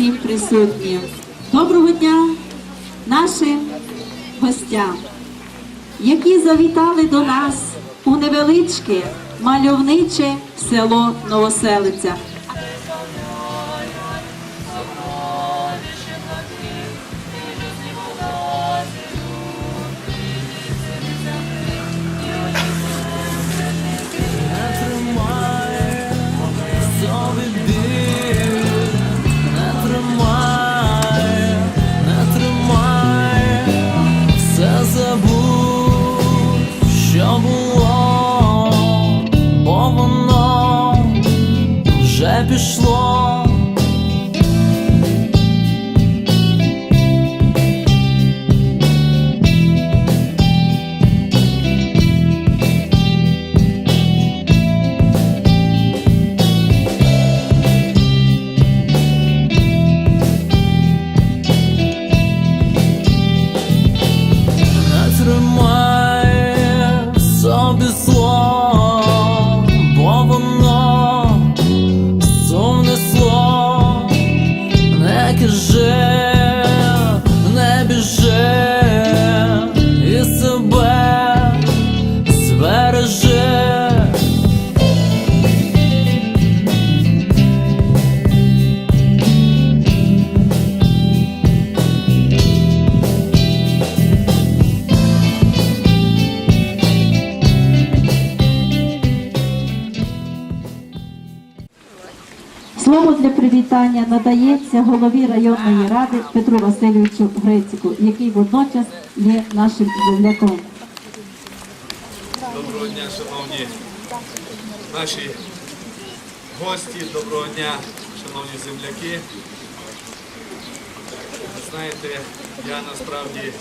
усім присутнім. Доброго дня нашим гостям, які завітали до нас у невеличке мальовниче село Новоселиця. Пішло. Слово для привітання надається голові районної ради Петру Васильовичу Грецику, який водночас є нашим земляком. Доброго дня, шановні наші гості, доброго дня, шановні земляки. Знаєте, я насправді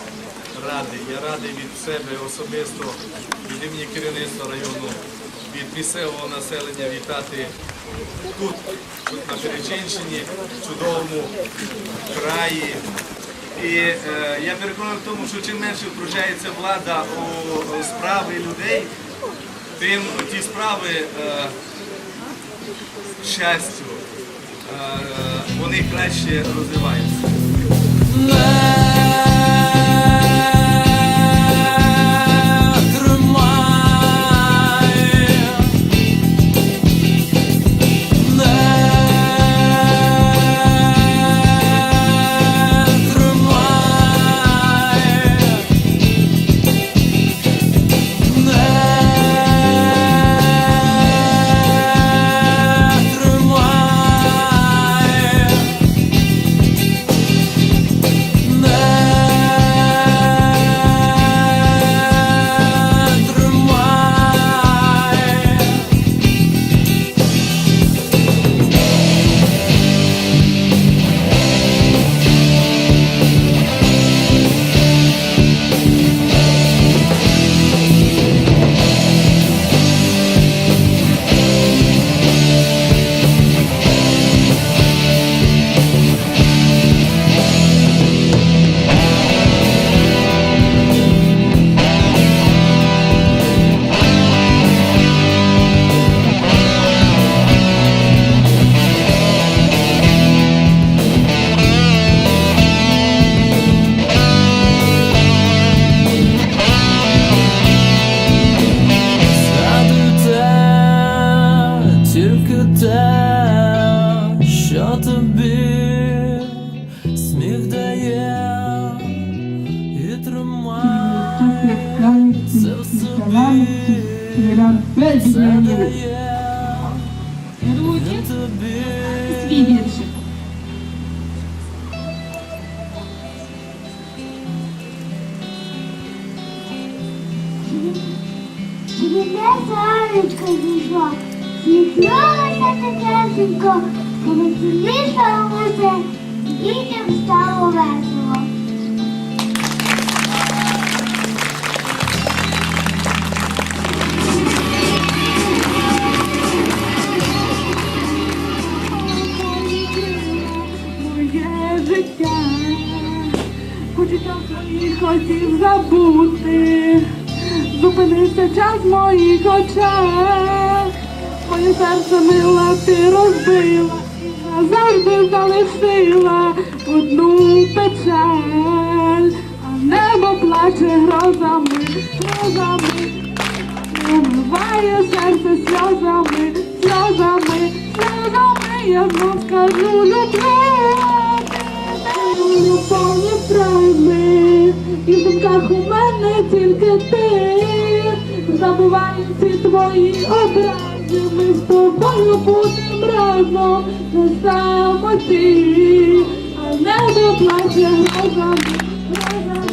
радий. Я радий від себе особисто, від імені керівництва району, від місцевого населення вітати тут, на Перечинщині, в чудовому краї. І е, я переконаний в тому, що чим менше втручається влада у справи людей, тим ті справи е, щастю, е, вони краще розвиваються. те, що тобі сміх дає і тримай це в собі, це дає він тобі. Свій віршик. Чарівне сонечко зійшло, Світлилося тихесенько, повеселішало все, дітям стало весело. моє життя, почуття своїх хотів забути, зупинився час моїх очах, моє серце мила ти розбила, і назавжди залишила. печаль, а небо плаче грозами, грозами, Умиває серце сльозами, сльозами, сльозами, я знов скажу люблю тебе, любові і в думках у мене тільки ти, забуваю всі твої образи, і ми з тобою будемо разом на самоті, а не плаче разом, разом.